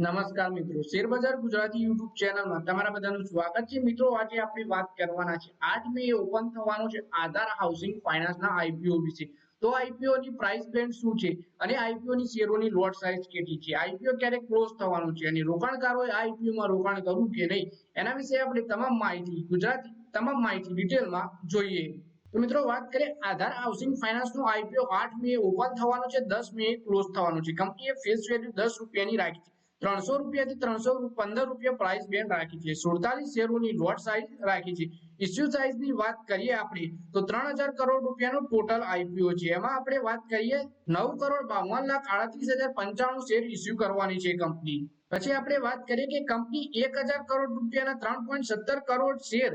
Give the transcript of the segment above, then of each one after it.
નમસ્કાર મિત્રો. શેરબજાર ગુજરાતી યુટ્યુબ ચેનલમાં તમારા બધાનું સ્વાગત છે. મિત્રો, આજે આપણે વાત કરવાના છે. આઠ મે ઓપન થવાનો છે આધાર હાઉસિંગ ફાઇનાન્સના આઈપીઓ વિશે. તો આઈપીઓ ની પ્રાઇસ બેન્ડ શું છે અને આઈપીઓ ની શેરોની લોટ સાઇઝ કેટલી છે? આઈપીઓ ક્યારે ક્લોઝ થવાનું છે અને રોકાણકારોએ આ આઈપીઓ માં રોકાણ કરવું કે નહીં? એના વિશે આપણે તમામ માહિતી, ગુજરાતી તમામ માહિતી ડિટેલમાં જોઈએ. તો મિત્રો, વાત કરીએ આધાર હાઉસિંગ ફાઇનાન્સ નો આઈપીઓ આઠ મે ઓપન થવાનું છે, દસ મે ક્લોઝ થવાનું છે. કંપનીએ ફેસ વેલ્યુ દસ રૂપિયાની રાખી છે. ત્રણસો રૂપિયાથી ત્રણસો પંદર રૂપિયા પ્રાઇસ બેન્ડ રાખી છે. સુડતાલીસ શેરોની લોટ સાઇઝ રાખી છે. ઇસ્યુ સાઇઝની વાત કરીએ આપણે, તો ત્રણ હજાર કરોડ રૂપિયાનું ટોટલ આઈપીઓ છે. એમાં આપણે વાત કરીએ, નવ કરોડ બાવન લાખ આડત્રીસ હજાર પંચાણું શેર ઇસ્યુ કરવાની છે કંપની પછી આપણે વાત કરીએ કે કંપની એક હજાર કરોડ રૂપિયાના ત્રણ પોઈન્ટ સત્તર કરોડ શેર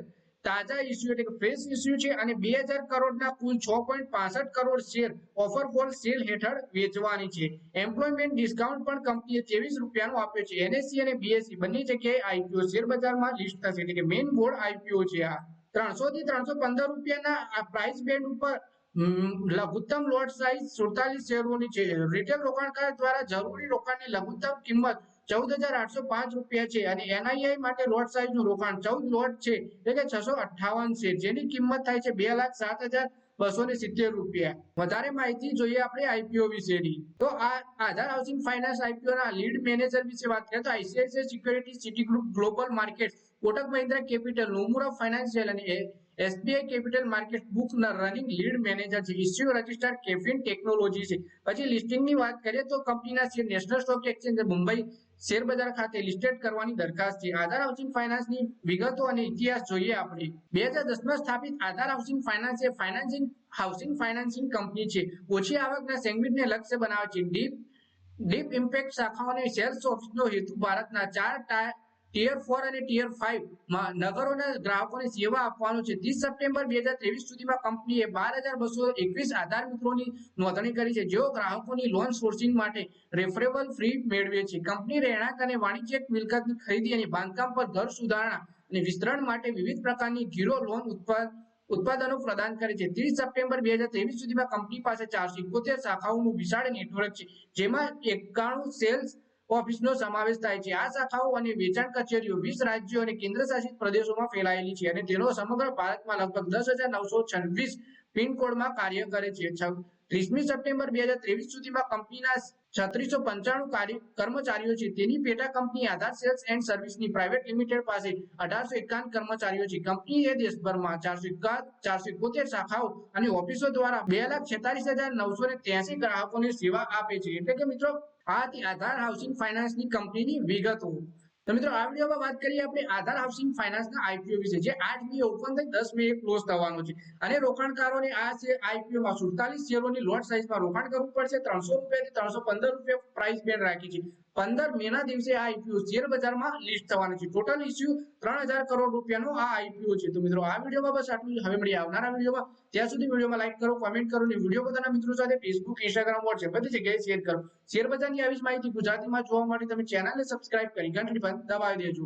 તાજા ઇસ્યુ એટલે કે ફ્રેશ ઇસ્યુ છે અને બે હજાર કરોડના કુલ છ પોઈન્ટ પાસઠ crore share offer for sale હેઠળ વેચવાની છે. એમ્પ્લોયમેન્ટ ડિસ્કાઉન્ટ પણ કંપનીએ ત્રેવીસ રૂપિયાનો આપ્યો છે. એનએસસી અને બીએસસી બંને જગ્યાએ આઈપીઓ શેર બજારમાં લિસ્ટ થશે. એટલે કે મેઇન બોર્ડ આઈપીઓ છે આ. ત્રણસો થી ત્રણસો પંદર રૂપિયાના પ્રાઇસ બેન્ડ ઉપર લઘુત્તમ લોટ સાઇઝ સુડતાલીસ શેરોની છે. રિટેલ રોકાણકાર દ્વારા જરૂરી રોકાણની લઘુત્તમ કિંમત ચૌદ હજાર આઠસો પાંચ રૂપિયા છે અને એનઆઈઆઈ માટે લોટ સાઇઝનું રોકાણ ચૌદ લોટ છે એટલે કે છસો જેની કિંમત થાય છે બે લાખ સાત હજાર બસો ને સિત્તેર રૂપિયા. વધારે માહિતી જોઈએ આપણે આઈપીઓ વિશેની. તો આ આધાર હાઉસિંગ ફાઇનાન્સ આઈપીઓ ના લીડ મેનેજર વિશે વાત કરીએ તો ICICI security Citi group global market Kotak Mahindra capital Nomura financial અને એસબીઆઈ કેપિટલ માર્કેટ બુકના રનિંગ લીડ મેનેજર છે. ઇસ્યુ રજિસ્ટર કેફિન ટેકનોલોજી છે. પછી લિસ્ટિંગની વાત કરીએ તો કંપનીના share national stock exchange Mumbai share બજાર ખાતે લિસ્ટેડ કરવાની દરખાસ્ત છે. આધાર હાઉસિંગ ફાઇનાન્સની વિગતો અને ઇતિહાસ જોઈએ આપણે. બે હજાર દસમાં સ્થાપિત આધાર હાઉસિંગ ફાઇનાન્સ એ ફાઇનાન્સિંગ હાઉસિંગ ફાઇનાન્સિંગ કંપની છે. ઓછી આવકના સેગમેન્ટને લક્ષ્ય બનાવે છે. ડીપ ડીપ ઇમ્પેક્ટ શાખાઓને સેલ્સ ઓફિસનો હેતુ ભારતના ચાર ટિયર ફોર અને ટીયર ફાઈવમાં નગરોના ગ્રાહકોને સેવા આપવાનો છે. ત્રીસ સપ્ટેમ્બર બે હજાર ત્રેવીસ સુધીમાં કંપનીએ બાર હજાર બસો એકવીસ આધાર મિત્રોની નોંધણી કરી છે. જેઓ ગ્રાહકોની લોન સોર્સિંગ માટે રેફરેબલ ફ્રી મેળવે છે. કંપની રહેણાંક અને વાણિજ્યિક મિલકતની ખરીદી અને બાંધકામ પર ઘર સુધારણા અને વિસ્તરણ માટે વિવિધ પ્રકારની ગીરો લોન ઉત્પાદન ઉત્પાદનો પ્રદાન કરે છે. ત્રીસ સપ્ટેમ્બર બે હજાર ત્રેવીસ સુધીમાં કંપની પાસે ચારસો ઇકોતેર શાખાઓનું વિશાળ નેટવર્ક છે. જેમાં એકાણું સેલ્સ ઓફિસનો સમાવેશ થાય છે. આ શાખાઓ અને વેચાણ કચેરીઓ વીસ રાજ્યો અને કેન્દ્રશાસિત પ્રદેશોમાં ફેલાયેલી છે અને તેનો સમગ્ર ભારતમાં લગભગ દસ હજાર નવસો છવ્વીસ પિનકોડમાં કાર્ય કરે છે. ત્રીસમી સપ્ટેમ્બર બે હજાર ત્રેવીસ સુધીમાં કંપનીના છત્રીસો પંચાણું કર્મચારીઓ છે. તેની પેટા કંપની આધાર, સેલ્સ એન્ડ સર્વિસની પ્રાઇવેટ લિમિટેડ પાસે અઢારસો એકાવન કર્મચારીઓ છે. કંપનીએ દેશભરમાં ચારસો ચારસો એકોતેર શાખાઓ અને ઓફિસો દ્વારા બે લાખ છેતાલીસ હજાર નવસો ને ત્યાસી ગ્રાહકોને સેવા આપે છે. એટલે કે મિત્રો, આ હતી આધાર હાઉસિંગ ફાઇનાન્સની કંપનીની વિગતો. તો મિત્રો, આ વિડીયોમાં વાત કરીએ આપણે આધાર હાઉસિંગ ફાઇનાન્સના આઈપીઓ વિશે, જે આઠ મે ઓપન થઈ દસ મે ક્લોઝ થવાનો છે. અને રોકાણકારોને આ છે આઈપીઓમાં સુડતાલીસ શેરોની લોટ સાઇઝમાં રોકાણ કરવું પડશે. ત્રણસો રૂપિયાથી ત્રણસો પંદર રૂપિયા પ્રાઇસ બેન્ડ રાખી છે. પંદર મેના દિવસે આ આઈપીઓ શેર બજારમાં લિસ્ટ થવાનું છે. ટોટલ ઇસ્યુ ત્રણ કરોડ રૂપિયાનો આ આઈપીઓ છે. તો મિત્રો, આ વિડીયોમાં બસ આટલું હવે મળી આવનારા વિડીયોમાં. ત્યાં સુધી વિડીયોમાં લાઈક કરો કોમેન્ટ કરો અને વીડિયો પોતાના મિત્રો સાથે ફેસબુક ઇન્સ્ટાગ્રામ વોટ્સએપ બધી જગ્યાએ શેર કરો. શેર બજારની આવી જ માહિતી ગુજરાતીમાં જોવા માટે તમે ચેનલને સબસ્ક્રાઇબ કરી, ઘંટડી પર દબાવી દેજો.